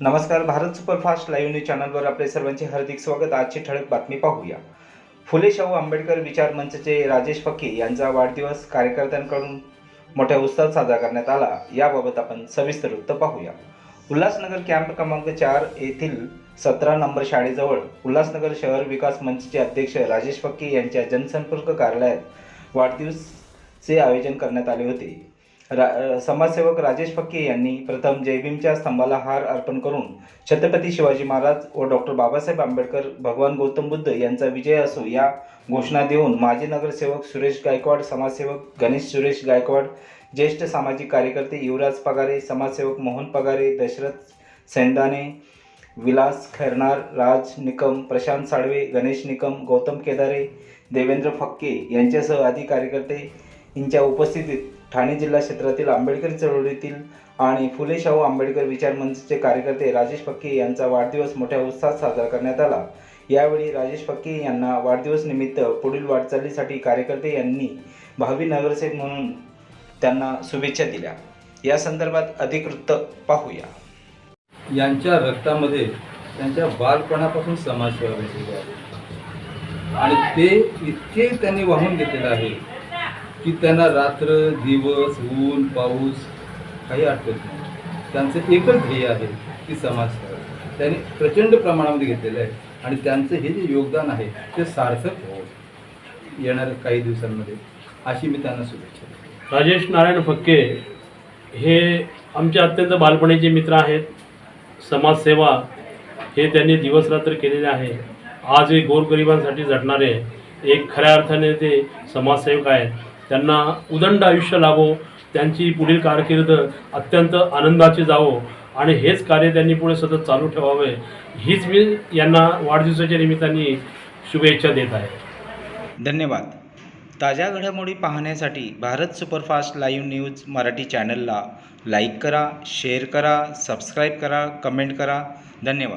नमस्कार Bharat superfast live news चॅनलवर आपले सर्वांचे हार्दिक स्वागत. आजची ठळक बातमी पाहूया. फुले शाहू आंबेडकर विचार मंचचे राजेश फक्के यांचा वाढदिवस कार्यकर्त्यांकडून मोठ्या उत्साहात साजरा करण्यात आला. याबाबत आपण सविस्तर वृत्त पाहूया. उल्हासनगर कॅम्प क्रमांक चार येथील सतरा नंबर शाळेजवळ उल्हासनगर शहर विकास मंचचे अध्यक्ष राजेश फक्के यांच्या जनसंपर्क कार्यालयात वाढदिवसचे आयोजन करण्यात आले होते. रा समाजसेवक राजेश फक्के यांनी प्रथम जयभीमच्या स्तंभाला हार अर्पण करून छत्रपती शिवाजी महाराज व डॉक्टर बाबासाहेब आंबेडकर भगवान गौतम बुद्ध यांचा विजय असो या घोषणा देऊन माजी नगरसेवक सुरेश गायकवाड समाजसेवक गणेश सुरेश गायकवाड ज्येष्ठ सामाजिक कार्यकर्ते युवराज पगारे समाजसेवक मोहन पगारे दशरथ सेंदाने विलास खैरनार राज निकम प्रशांत साळवे गणेश निकम गौतम केदारे देवेंद्र फक्के यांच्यासह आदी कार्यकर्ते यांच्या उपस्थितीत ठाणे जिल्हा क्षेत्रातील आंबेडकर चळवळीतील आणि फुले शाहू आंबेडकर विचार मंचचे कार्यकर्ते राजेश फक्के यांचा वाढदिवस मोठ्या उत्साहात साजरा करण्यात आला. यावेळी राजेश फक्के यांना वाढदिवस निमित्त पुढील वाटचालीसाठी कार्यकर्ते यांनी भावी नगरसेवक म्हणून त्यांना शुभेच्छा दिल्या. या संदर्भात अधिक वृत्त पाहूया. यांच्या रक्तामध्ये त्यांच्या बालपणापासून समाजसेवा आहे. आणि ते इतके त्यांनी वाहून घेतलेलं आहे. की त्यांना रात्र दिवस ऊन पाऊस काही आठवत नाही. त्यांचं एकच ध्येय आहे की समाजसेवा त्यांनी प्रचंड प्रमाणामध्ये घेतलेलं आहे. आणि त्यांचं हे जे योगदान आहे ते सार्थक येणाऱ्या काही दिवसांमध्ये अशी मी त्यांना शुभेच्छा राजेश नारायण फक्के हे आमचे अत्यंत बालपणीचे मित्र आहेत. समाजसेवा हे त्यांनी दिवसरात्र केलेले आहे. आज हे गोरगरिबांसाठी झटणारे एक खऱ्या अर्थाने ते समाजसेवक आहेत. त्यांना उदंड आयुष्य लाभो त्यांची पुढील कारकीर्द अत्यंत आनंदाची जावो आणि हेच कार्य त्यांनी पुढे सतत चालू ठेवावे. हीच मी यांना वाढदिवसाच्या निमित्ताने शुभेच्छा देत आहे. धन्यवाद. ताज्या घडामोडी पाहण्यासाठी Bharat superfast live news Marathi चॅनलला लाईक करा शेअर करा सबस्क्राईब करा कमेंट करा. धन्यवाद.